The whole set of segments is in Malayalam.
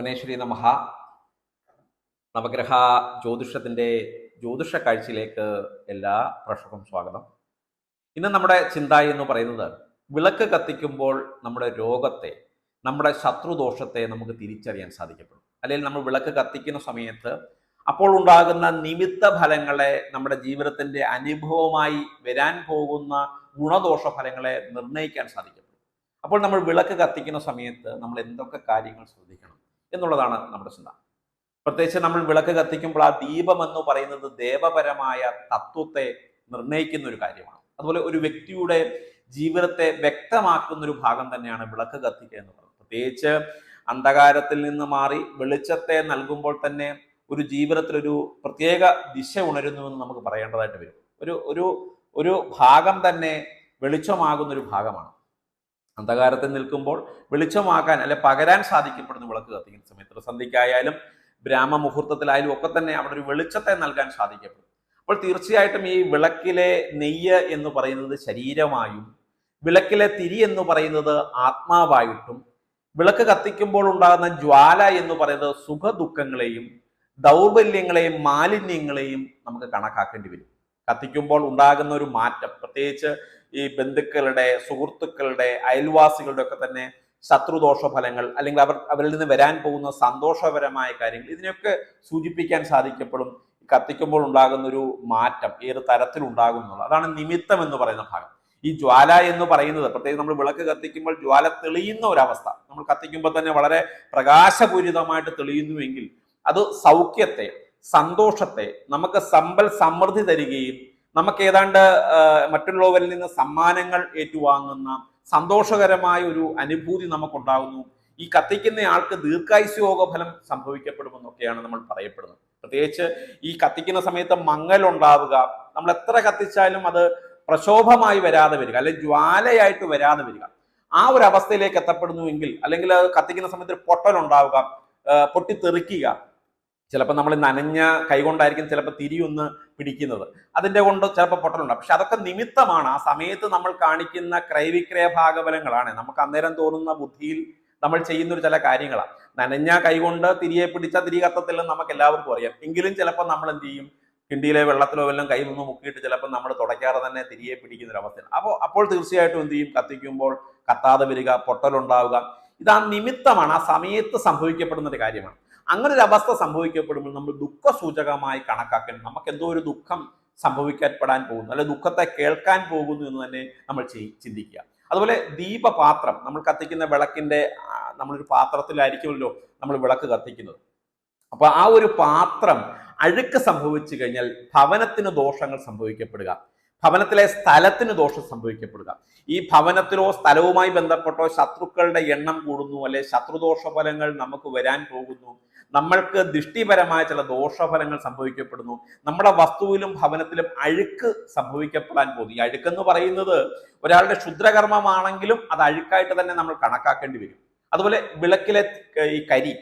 ഭുവനേശ്വരി നമഹ. നവഗ്രഹ ജ്യോതിഷത്തിന്റെ ജ്യോതിഷ കാഴ്ചയിലേക്ക് എല്ലാ പ്രേക്ഷകർക്കും സ്വാഗതം. ഇന്ന് നമ്മുടെ ചിന്ത എന്ന് പറയുന്നത് വിളക്ക് കത്തിക്കുമ്പോൾ നമ്മുടെ രോഗത്തെ നമ്മുടെ ശത്രുദോഷത്തെ നമുക്ക് തിരിച്ചറിയാൻ സാധിക്കപ്പെടും. അല്ലെങ്കിൽ നമ്മൾ വിളക്ക് കത്തിക്കുന്ന സമയത്ത് അപ്പോൾ ഉണ്ടാകുന്ന നിമിത്ത ഫലങ്ങളെ നമ്മുടെ ജീവിതത്തിന്റെ അനുഭവമായി വരാൻ പോകുന്ന ഗുണദോഷ ഫലങ്ങളെ നിർണയിക്കാൻ സാധിക്കും അപ്പോൾ നമ്മൾ വിളക്ക് കത്തിക്കുന്ന സമയത്ത് നമ്മൾ എന്തൊക്കെ കാര്യങ്ങൾ ശ്രദ്ധിക്കണം? എന്നുള്ളതാണ് നമ്മുടെ ചിന്ത. പ്രത്യേകിച്ച് നമ്മൾ വിളക്ക് കത്തിക്കുമ്പോൾ ആ ദീപം എന്ന് പറയുന്നത് ദേവപരമായ തത്വത്തെ നിർണയിക്കുന്ന ഒരു കാര്യമാണ്. അതുപോലെ ഒരു വ്യക്തിയുടെ ജീവിതത്തെ വ്യക്തമാക്കുന്ന ഒരു ഭാഗം തന്നെയാണ് വിളക്ക് കത്തിക്കുക എന്ന് പറയുന്നത്. പ്രത്യേകിച്ച് അന്ധകാരത്തിൽ നിന്ന് മാറി വെളിച്ചത്തെ നൽകുമ്പോൾ തന്നെ ഒരു ജീവിതത്തിൽ ഒരു പ്രത്യേക ദിശ ഉണരുന്നു എന്ന് നമുക്ക് പറയേണ്ടതായിട്ട് വരും. ഒരു ഒരു ഒരു ഭാഗം തന്നെ വെളിച്ചമാകുന്ന ഒരു ഭാഗമാണ്. അന്ധകാരത്തിൽ നിൽക്കുമ്പോൾ വെളിച്ചമാക്കാൻ അല്ലെ പകരാൻ സാധിക്കപ്പെടുന്ന വിളക്ക് കത്തിക്കുന്ന സമയത്ത്. സന്ധിക്കായാലും ബ്രാഹ്മമുഹൂർത്തത്തിലായാലും ഒക്കെ തന്നെ അവിടെ ഒരു വെളിച്ചത്തെ നൽകാൻ സാധിക്കപ്പെടും. അപ്പോൾ തീർച്ചയായിട്ടും ഈ വിളക്കിലെ നെയ്യ് എന്ന് പറയുന്നത് ശരീരമായും വിളക്കിലെ തിരി എന്ന് പറയുന്നത് ആത്മാവായിട്ടും വിളക്ക് കത്തിക്കുമ്പോൾ ഉണ്ടാകുന്ന ജ്വാല എന്ന് പറയുന്നത് സുഖദുഃഖങ്ങളെയും ദൗർബല്യങ്ങളെയും മാലിന്യങ്ങളെയും നമുക്ക് കണക്കാക്കേണ്ടി വരും. കത്തിക്കുമ്പോൾ ഉണ്ടാകുന്ന ഒരു മാറ്റം പ്രത്യേകിച്ച് ഈ ബന്ധുക്കളുടെ സുഹൃത്തുക്കളുടെ അയൽവാസികളുടെ ഒക്കെ തന്നെ ശത്രുദോഷ ഫലങ്ങൾ അല്ലെങ്കിൽ അവർ അവരിൽ നിന്ന് വരാൻ പോകുന്ന സന്തോഷപരമായ കാര്യങ്ങൾ ഇതിനെയൊക്കെ സൂചിപ്പിക്കാൻ സാധിക്കപ്പെടും. കത്തിക്കുമ്പോൾ ഉണ്ടാകുന്ന ഒരു മാറ്റം ഏത് തരത്തിൽ ഉണ്ടാകുന്നുള്ളത് അതാണ് നിമിത്തം എന്ന് പറയുന്ന ഭാഗം. ഈ ജ്വാല എന്ന് പറയുന്നത് പ്രത്യേകിച്ച് നമ്മൾ വിളക്ക് കത്തിക്കുമ്പോൾ ജ്വാല തെളിയുന്ന ഒരവസ്ഥ. നമ്മൾ കത്തിക്കുമ്പോൾ തന്നെ വളരെ പ്രകാശപൂരിതമായിട്ട് തെളിയുന്നുവെങ്കിൽ അത് സൗഖ്യത്തെ സന്തോഷത്തെ നമുക്ക് സമ്പൽ സമൃദ്ധി തരികയും നമുക്ക് ഏതാണ്ട് മറ്റുള്ളവരിൽ നിന്ന് സമ്മാനങ്ങൾ ഏറ്റുവാങ്ങുന്ന സന്തോഷകരമായ ഒരു അനുഭൂതി നമുക്കുണ്ടാകുന്നു. ഈ കത്തിക്കുന്ന ആൾക്ക് ദീർഘായുസ് യോഗഫലം സംഭവിക്കപ്പെടുമെന്നൊക്കെയാണ് നമ്മൾ പറയപ്പെടുന്നത്. പ്രത്യേകിച്ച് ഈ കത്തിക്കുന്ന സമയത്ത് മങ്ങൽ ഉണ്ടാവുക നമ്മൾ എത്ര കത്തിച്ചാലും അത് പ്രക്ഷോഭമായി വരാതെ വരിക അല്ലെങ്കിൽ ജ്വാലയായിട്ട് വരാതെ വരിക. ആ ഒരു അവസ്ഥയിലേക്ക് എത്തപ്പെടുന്നുവെങ്കിൽ അല്ലെങ്കിൽ അത് കത്തിക്കുന്ന സമയത്ത് ഉണ്ടാവുക പൊട്ടിത്തെറിക്കുക ചിലപ്പോൾ നമ്മൾ നനഞ്ഞ കൈകൊണ്ടായിരിക്കും ചിലപ്പോൾ തിരിയൊന്ന് പിടിക്കുന്നത്. അതിന്റെ കൊണ്ട് ചിലപ്പോൾ പൊട്ടലുണ്ട്. പക്ഷെ അതൊക്കെ നിമിത്തമാണ്. ആ സമയത്ത് നമ്മൾ കാണിക്കുന്ന ക്രയവിക്രയ ഭാഗബലങ്ങളാണ് നമുക്ക് അന്നേരം തോന്നുന്ന ബുദ്ധിയിൽ നമ്മൾ ചെയ്യുന്നൊരു ചില കാര്യങ്ങളാണ്. നനഞ്ഞ കൈകൊണ്ട് തിരിയെ പിടിച്ച തിരി കത്തത്തില്ലെന്ന് നമുക്ക് എല്ലാവർക്കും അറിയാം. എങ്കിലും ചിലപ്പോൾ നമ്മൾ എന്ത് ചെയ്യും? കിണ്ടിയിലെ വെള്ളത്തിലോ വല്ലതും കൈ നിന്ന് മുക്കിയിട്ട് ചിലപ്പോൾ നമ്മൾ തുടയ്ക്കാതെ തന്നെ തിരിയെ പിടിക്കുന്ന ഒരു അവസ്ഥയാണ്. അപ്പോൾ അപ്പോൾ തീർച്ചയായിട്ടും എന്ത് ചെയ്യും? കത്തിക്കുമ്പോൾ കത്താതെ വരിക പൊട്ടലുണ്ടാവുക. ഇത് ആ നിമിത്തമാണ്. ആ സമയത്ത് സംഭവിക്കപ്പെടുന്ന ഒരു കാര്യമാണ്. അങ്ങനെ ഒരു അവസ്ഥ സംഭവിക്കപ്പെടുമ്പോൾ നമ്മൾ ദുഃഖസൂചകമായി കണക്കാക്കണം നമുക്ക് എന്തോ ഒരു ദുഃഖം സംഭവിക്കപ്പെടാൻ പോകുന്നു അല്ലെ ദുഃഖത്തെ കേൾക്കാൻ പോകുന്നു എന്ന് തന്നെ നമ്മൾ ചിന്തിക്കുക. അതുപോലെ ദീപപാത്രം നമ്മൾ കത്തിക്കുന്ന വിളക്കിന്റെ നമ്മളൊരു പാത്രത്തിലായിരിക്കുമല്ലോ നമ്മൾ വിളക്ക് കത്തിക്കുന്നത്. അപ്പൊ ആ ഒരു പാത്രം അഴുക്ക് സംഭവിച്ചു കഴിഞ്ഞാൽ ഭവനത്തിന് ദോഷങ്ങൾ സംഭവിക്കപ്പെടുക ഭവനത്തിലെ സ്ഥലത്തിന് ദോഷം സംഭവിക്കപ്പെടുക. ഈ ഭവനത്തിലോ സ്ഥലവുമായി ബന്ധപ്പെട്ടോ ശത്രുക്കളുടെ എണ്ണം കൂടുന്നു അല്ലെ ശത്രുദോഷ ഫലങ്ങൾ നമുക്ക് വരാൻ പോകുന്നു നമ്മൾക്ക് ദൃഷ്ടിപരമായ ചില ദോഷഫലങ്ങൾ സംഭവിക്കപ്പെടുന്നു. നമ്മുടെ വസ്തുവിലും ഭവനത്തിലും അഴുക്ക് സംഭവിക്കപ്പെടാൻ പോകുന്നു. ഈ അഴുക്കെന്ന് പറയുന്നത് ഒരാളുടെ ക്ഷുദ്രകർമ്മമാണെങ്കിലും അത് അഴുക്കായിട്ട് തന്നെ നമ്മൾ കണക്കാക്കേണ്ടി വരും. അതുപോലെ വിളക്കിലെ ഈ കരി.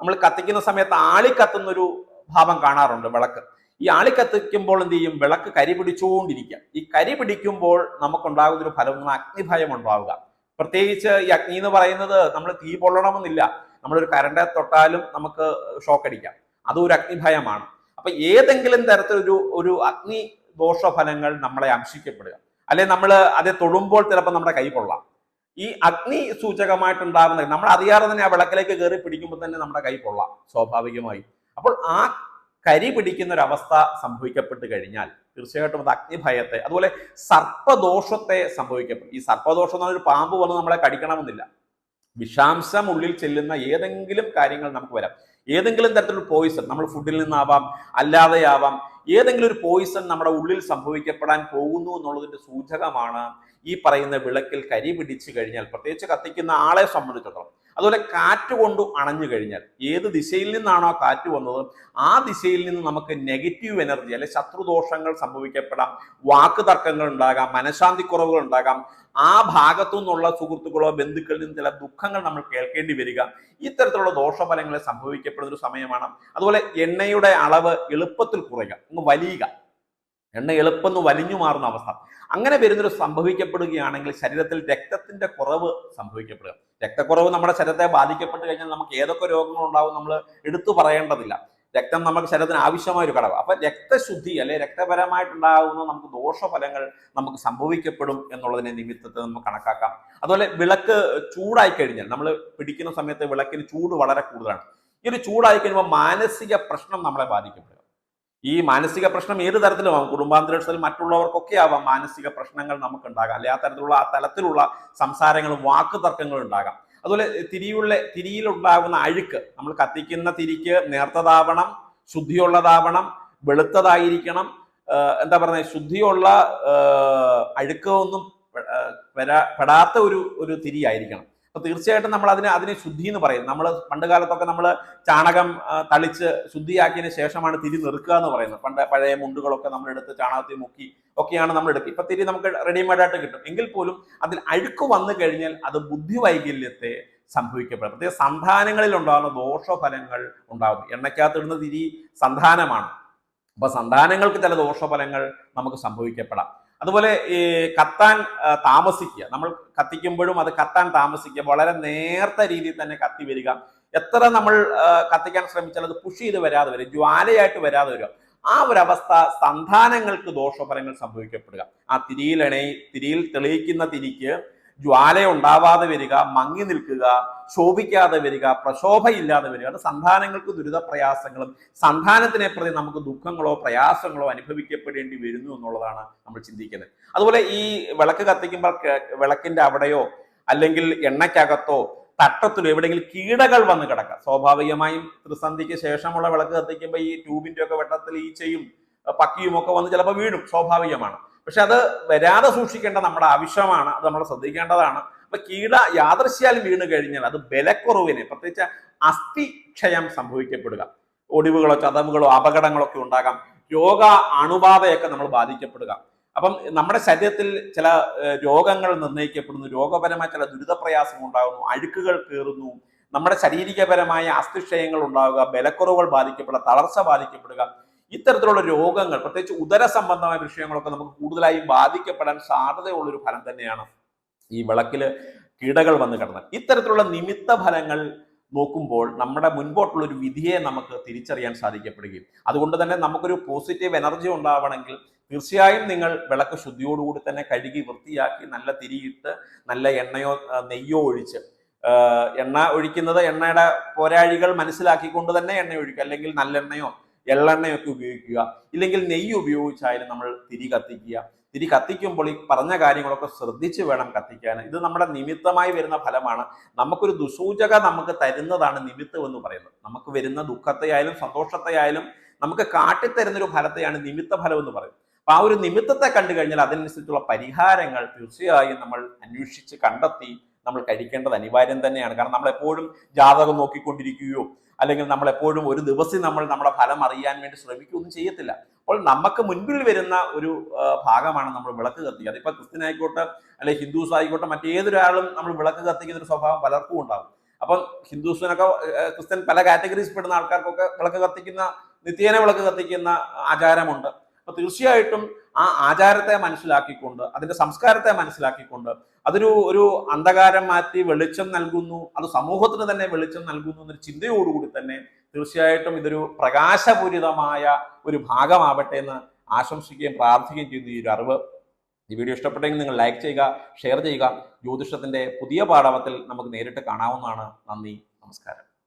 നമ്മൾ കത്തിക്കുന്ന സമയത്ത് ആളി കത്തുന്ന ഒരു ഭാവം കാണാറുണ്ട് വിളക്ക്. ഈ ആളി കത്തിക്കുമ്പോൾ എന്ത് ചെയ്യും? വിളക്ക് കരി പിടിച്ചുകൊണ്ടിരിക്കുക. ഈ കരി പിടിക്കുമ്പോൾ നമുക്കുണ്ടാകുന്ന ഒരു ഫലം അഗ്നിഭയം ഉണ്ടാവുക. പ്രത്യേകിച്ച് ഈ അഗ്നി എന്ന് പറയുന്നത് നമ്മൾ തീ പൊള്ളണമെന്നില്ല. നമ്മളൊരു കരണ്ടെ തൊട്ടാലും നമുക്ക് ഷോക്ക് അടിക്കാം. അതും ഒരു അഗ്നിഭയമാണ്. അപ്പൊ ഏതെങ്കിലും തരത്തിലൊരു ഒരു അഗ്നി ദോഷഫലങ്ങൾ നമ്മളെ അംശിക്കപ്പെടുക. അല്ലെ നമ്മൾ അത് തൊടുമ്പോൾ ചിലപ്പോൾ നമ്മുടെ കൈ കൊള്ളാം ഈ അഗ്നി സൂചകമായിട്ടുണ്ടാകുന്ന നമ്മൾ അറിയാതെ തന്നെ ആ വിളക്കിലേക്ക് കയറി പിടിക്കുമ്പോൾ തന്നെ നമ്മുടെ കൈ കൊള്ളാം സ്വാഭാവികമായി. അപ്പോൾ ആ കരി പിടിക്കുന്ന ഒരു അവസ്ഥ സംഭവിക്കപ്പെട്ട് കഴിഞ്ഞാൽ തീർച്ചയായിട്ടും അത് അഗ്നിഭയത്തെ അതുപോലെ സർപ്പദോഷത്തെ സംഭവിക്കപ്പെടും. ഈ സർപ്പദോഷം എന്ന് പറഞ്ഞൊരു പാമ്പ് വന്ന് നമ്മളെ കടിക്കണമെന്നില്ല. വിഷാംശം ഉള്ളിൽ ചെല്ലുന്ന ഏതെങ്കിലും കാര്യങ്ങൾ നമുക്ക് വരാം. ഏതെങ്കിലും തരത്തിലുള്ള പോയിസൺ നമ്മൾ ഫുഡിൽ നിന്നാവാം അല്ലാതെയാവാം ഏതെങ്കിലും ഒരു പോയിസൺ നമ്മുടെ ഉള്ളിൽ സംഭവിക്കപ്പെടാൻ പോകുന്നു എന്നുള്ളതിന്റെ സൂചകമാണ് ഈ പറയുന്ന വിളക്കിൽ കരി പിടിച്ചു കഴിഞ്ഞാൽ. പ്രത്യേകിച്ച് കത്തിക്കുന്ന ആളെ സംബന്ധിച്ചിടത്തോളം. അതുപോലെ കാറ്റ് കൊണ്ട് അണഞ്ഞു കഴിഞ്ഞാൽ ഏത് ദിശയിൽ നിന്നാണോ കാറ്റ് വന്നത് ആ ദിശയിൽ നിന്ന് നമുക്ക് നെഗറ്റീവ് എനർജി അല്ലെ ശത്രുദോഷങ്ങൾ സംഭവിക്കപ്പെടാം വാക്ക് തർക്കങ്ങൾ ഉണ്ടാകാം മനഃശാന്തി കുറവുകൾ ഉണ്ടാകാം. ആ ഭാഗത്തു നിന്നുള്ള സുഹൃത്തുക്കളോ ബന്ധുക്കളിൽ നിന്ന് ചില ദുഃഖങ്ങൾ നമ്മൾ കേൾക്കേണ്ടി വരിക. ഇത്തരത്തിലുള്ള ദോഷഫലങ്ങൾ സംഭവിക്കപ്പെടുന്ന ഒരു സമയമാണ്. അതുപോലെ എണ്ണയുടെ അളവ് എളുപ്പത്തിൽ കുറയുക ഒന്ന് വലിയുക. എണ്ണ എളുപ്പം വലിഞ്ഞു മാറുന്ന അവസ്ഥ. അങ്ങനെ വരുന്നൊരു സംഭവിക്കപ്പെടുകയാണെങ്കിൽ ശരീരത്തിൽ രക്തത്തിന്റെ കുറവ് സംഭവിക്കപ്പെടുക. രക്തക്കുറവ് നമ്മുടെ ശരീരത്തെ ബാധിക്കപ്പെട്ട് കഴിഞ്ഞാൽ നമുക്ക് ഏതൊക്കെ രോഗങ്ങൾ ഉണ്ടാവും നമ്മൾ എടുത്തു പറയേണ്ടതില്ല. രക്തം നമുക്ക് ശരീരത്തിന് ആവശ്യമായ ഒരു ഘടകം. അപ്പൊ രക്തശുദ്ധി അല്ലെ രക്തപരമായിട്ടുണ്ടാകുന്ന നമുക്ക് ദോഷഫലങ്ങൾ നമുക്ക് സംഭവിക്കപ്പെടും എന്നുള്ളതിനെ നിമിത്തത്തെ നമുക്ക് കണക്കാക്കാം. അതുപോലെ വിളക്ക് ചൂടായി കഴിഞ്ഞാൽ നമ്മൾ പിടിക്കുന്ന സമയത്ത് വിളക്കിന് ചൂട് വളരെ കൂടുതലാണ്. ഈ ഒരു ചൂടായി കഴിയുമ്പോൾ മാനസിക പ്രശ്നം നമ്മളെ ബാധിക്കപ്പെടുക ഈ മാനസിക പ്രശ്നം ഏത് തരത്തിലുമാവും കുടുംബാന്തരീക്ഷത്തിൽ മറ്റുള്ളവർക്കൊക്കെ ആവാം മാനസിക പ്രശ്നങ്ങൾ നമുക്ക് ഉണ്ടാകാം അല്ലെ ആ തരത്തിലുള്ള ആ തലത്തിലുള്ള സംസാരങ്ങളും വാക്ക് തർക്കങ്ങളും ഉണ്ടാകാം. അതുപോലെ തിരിയുള്ള തിരിയിലുണ്ടാകുന്ന അഴുക്ക് നമ്മൾ കത്തിക്കുന്ന തിരിക്ക് നേർത്തതാവണം ശുദ്ധിയുള്ളതാവണം വെളുത്തതായിരിക്കണം എന്താ പറയുക ശുദ്ധിയുള്ള അഴുക്കൊന്നും പെടാത്ത ഒരു ഒരു തിരി ആയിരിക്കണം അപ്പൊ തീർച്ചയായിട്ടും നമ്മൾ അതിനെ അതിനെ ശുദ്ധി എന്ന് പറയും. നമ്മൾ പണ്ട് കാലത്തൊക്കെ നമ്മൾ ചാണകം തളിച്ച് ശുദ്ധിയാക്കിയതിന് ശേഷമാണ് തിരി നിറുക്കുക എന്ന് പറയുന്നത്. പണ്ട് പഴയ മുണ്ടുകളൊക്കെ നമ്മൾ എടുത്ത് ചാണകത്തിൽ മുക്കി ഒക്കെയാണ് നമ്മൾ എടുക്കുക. ഇപ്പൊ തിരി നമുക്ക് റെഡിമെയ്ഡ് ആയിട്ട് കിട്ടും. എങ്കിൽ പോലും അതിൽ അഴുക്ക് വന്നു കഴിഞ്ഞാൽ അത് ബുദ്ധി വൈകല്യത്തെ സംഭവിക്കപ്പെടും. പ്രത്യേക സന്താനങ്ങളിൽ ഉണ്ടാകുന്ന ദോഷഫലങ്ങൾ ഉണ്ടാകും. എണ്ണയ്ക്കകത്തിടുന്ന തിരി സന്താനമാണ്. അപ്പൊ സന്താനങ്ങൾക്ക് ചില ദോഷഫലങ്ങൾ നമുക്ക് സംഭവിക്കപ്പെടാം. അതുപോലെ ഈ കത്താൻ താമസിക്കുക. നമ്മൾ കത്തിക്കുമ്പോഴും അത് കത്താൻ താമസിക്കുക. വളരെ നേർത്ത രീതിയിൽ തന്നെ കത്തി വരിക. എത്ര നമ്മൾ കത്തിക്കാൻ ശ്രമിച്ചാലും അത് പുഷ് ചെയ്ത് വരാതെ വരും. ജ്വാലയായിട്ട് വരാതെ വരിക ആ ഒരു അവസ്ഥ സന്താനങ്ങൾക്ക് ദോഷഫലങ്ങൾ സംഭവിക്കപ്പെടുക. ആ തിരിയിൽ എണ തിരിയിൽ തെളിയിക്കുന്ന തിരിക്ക് ജ്വാല ഉണ്ടാവാതെ വരിക മങ്ങി നിൽക്കുക ശോഭിക്കാതെ വരിക പ്രശോഭയില്ലാതെ വരിക അത് സന്താനങ്ങൾക്ക് ദുരിതപ്രയാസങ്ങളും സന്താനത്തിനെ പ്രതി നമുക്ക് ദുഃഖങ്ങളോ പ്രയാസങ്ങളോ അനുഭവിക്കപ്പെടേണ്ടി വരുന്നു എന്നുള്ളതാണ് നമ്മൾ ചിന്തിക്കുന്നത്. അതുപോലെ ഈ വിളക്ക് കത്തിക്കുമ്പോൾ വിളക്കിന്റെ അവിടെയോ അല്ലെങ്കിൽ എണ്ണയ്ക്കകത്തോ തട്ടത്തിലോ എവിടെയെങ്കിലും കീടകൾ വന്ന് കിടക്കാം. സ്വാഭാവികമായും ത്രിസന്ധിക്ക് ശേഷമുള്ള വിളക്ക് കത്തിക്കുമ്പോൾ ഈ ട്യൂബിന്റെ ഒക്കെ വെട്ടത്തിൽ ഈച്ചയും പക്കിയും ഒക്കെ വന്ന് ചിലപ്പോൾ വീഴും. സ്വാഭാവികമാണ്. പക്ഷെ അത് വരാതെ സൂക്ഷിക്കേണ്ട നമ്മുടെ ആവശ്യമാണ് അത് നമ്മൾ ശ്രദ്ധിക്കേണ്ടതാണ്. അപ്പൊ കീട യാദൃശ്യാലും വീണ് കഴിഞ്ഞാൽ അത് ബലക്കുറവിനെ പ്രത്യേകിച്ച് അസ്ഥിക്ഷയം സംഭവിക്കപ്പെടുക. ഒടിവുകളോ ചതവുകളോ അപകടങ്ങളോ ഒക്കെ ഉണ്ടാകാം. രോഗ അണുബാധയൊക്കെ നമ്മൾ ബാധിക്കപ്പെടുക. അപ്പം നമ്മുടെ ശരീരത്തിൽ ചില രോഗങ്ങൾ നിർണയിക്കപ്പെടുന്നു. രോഗപരമായ ചില ദുരിതപ്രയാസം ഉണ്ടാകുന്നു. അഴുക്കുകൾ കയറുന്നു നമ്മുടെ ശാരീരികപരമായ അസ്ഥിക്ഷയങ്ങൾ ഉണ്ടാവുക. ബലക്കുറവുകൾ ബാധിക്കപ്പെടുക. തളർച്ച ബാധിക്കപ്പെടുക. ഇത്തരത്തിലുള്ള രോഗങ്ങൾ പ്രത്യേകിച്ച് ഉദര സംബന്ധമായ വിഷയങ്ങളൊക്കെ നമുക്ക് കൂടുതലായി ബാധിക്കപ്പെടാൻ സാധ്യതയുള്ള ഒരു ഫലം തന്നെയാണ് ഈ വിളക്കിൽ കീടകൾ വന്ന് കിടന്നാൽ ഇത്തരത്തിലുള്ള നിമിത്ത ഫലങ്ങൾ നോക്കുമ്പോൾ നമ്മുടെ മുൻപോട്ടുള്ള ഒരു വിധിയെ നമുക്ക് തിരിച്ചറിയാൻ സാധിക്കപ്പെടുകയും അതുകൊണ്ട് തന്നെ നമുക്കൊരു പോസിറ്റീവ് എനർജി ഉണ്ടാവണമെങ്കിൽ തീർച്ചയായും നിങ്ങൾ വിളക്ക് ശുദ്ധിയോടുകൂടി തന്നെ കഴുകി വൃത്തിയാക്കി നല്ല തിരിയിട്ട് നല്ല എണ്ണയോ നെയ്യോ ഒഴിച്ച് എണ്ണ ഒഴിക്കുന്നത് എണ്ണയുടെ പോരാഴികൾ മനസ്സിലാക്കിക്കൊണ്ട് തന്നെ എണ്ണ ഒഴിക്കുക. അല്ലെങ്കിൽ നല്ലെണ്ണയോ എള്ളെണ്ണയൊക്കെ ഉപയോഗിക്കുക. ഇല്ലെങ്കിൽ നെയ്യ് ഉപയോഗിച്ചായാലും നമ്മൾ തിരി കത്തിക്കുക. തിരി കത്തിക്കുമ്പോൾ ഈ പറഞ്ഞ കാര്യങ്ങളൊക്കെ ശ്രദ്ധിച്ച് വേണം കത്തിക്കാൻ. ഇത് നമ്മുടെ നിമിത്തമായി വരുന്ന ഫലമാണ്. നമുക്കൊരു ദുസൂചക നമുക്ക് തരുന്നതാണ് നിമിത്തം എന്ന് പറയുന്നത്. നമുക്ക് വരുന്ന ദുഃഖത്തെയായാലും സന്തോഷത്തെയായാലും നമുക്ക് കാട്ടിത്തരുന്നൊരു ഫലത്തെയാണ് നിമിത്ത ഫലം എന്ന് പറയുന്നത്. അപ്പൊ ആ ഒരു നിമിത്തത്തെ കണ്ടു കഴിഞ്ഞാൽ അതിനനുസരിച്ചുള്ള പരിഹാരങ്ങൾ തീർച്ചയായും നമ്മൾ അന്വേഷിച്ച് കണ്ടെത്തി നമ്മൾ കഴിക്കേണ്ടത് അനിവാര്യം തന്നെയാണ്. കാരണം നമ്മൾ എപ്പോഴും ജാതകം നോക്കിക്കൊണ്ടിരിക്കുകയോ അല്ലെങ്കിൽ നമ്മൾ എപ്പോഴും ഒരു ദിവസം നമ്മൾ നമ്മുടെ ഫലം അറിയാൻ വേണ്ടി ശ്രമിക്കുകയൊന്നും ചെയ്യത്തില്ല. അപ്പോൾ നമുക്ക് മുൻപിൽ വരുന്ന ഒരു ഭാഗമാണ് നമ്മൾ വിളക്ക് കത്തിക്കുക. അതിപ്പോൾ ക്രിസ്ത്യൻ ആയിക്കോട്ടെ അല്ലെങ്കിൽ ഹിന്ദുസ് ആയിക്കോട്ടെ മറ്റേതൊരാളും നമ്മൾ വിളക്ക് കത്തിക്കുന്ന ഒരു സ്വഭാവം പലർക്കും ഉണ്ടാകും. അപ്പം ഹിന്ദുസിനൊക്കെ ക്രിസ്ത്യൻ പല കാറ്റഗറീസ് പെടുന്ന ആൾക്കാർക്കൊക്കെ വിളക്ക് കത്തിക്കുന്ന നിത്യേന വിളക്ക് കത്തിക്കുന്ന ആചാരമുണ്ട്. അപ്പൊ തീർച്ചയായിട്ടും ആ ആചാരത്തെ മനസ്സിലാക്കിക്കൊണ്ട് അതിന്റെ സംസ്കാരത്തെ മനസ്സിലാക്കിക്കൊണ്ട് അതൊരു ഒരു അന്ധകാരം മാറ്റി വെളിച്ചം നൽകുന്നു അത് സമൂഹത്തിന് തന്നെ വെളിച്ചം നൽകുന്നു എന്നൊരു ചിന്തയോടുകൂടി തന്നെ തീർച്ചയായിട്ടും ഇതൊരു പ്രകാശപൂരിതമായ ഒരു ഭാഗമാവട്ടെ എന്ന് ആശംസിക്കുകയും പ്രാർത്ഥിക്കുകയും ചെയ്യുന്ന ഈ ഒരു അറിവ്. ഈ വീഡിയോ ഇഷ്ടപ്പെട്ടെങ്കിൽ നിങ്ങൾ ലൈക്ക് ചെയ്യുക ഷെയർ ചെയ്യുക. ജ്യോതിഷത്തിന്റെ പുതിയ പാഠവത്തിൽ നമുക്ക് നേരിട്ട് കാണാവുന്നതാണ്. നന്ദി നമസ്കാരം.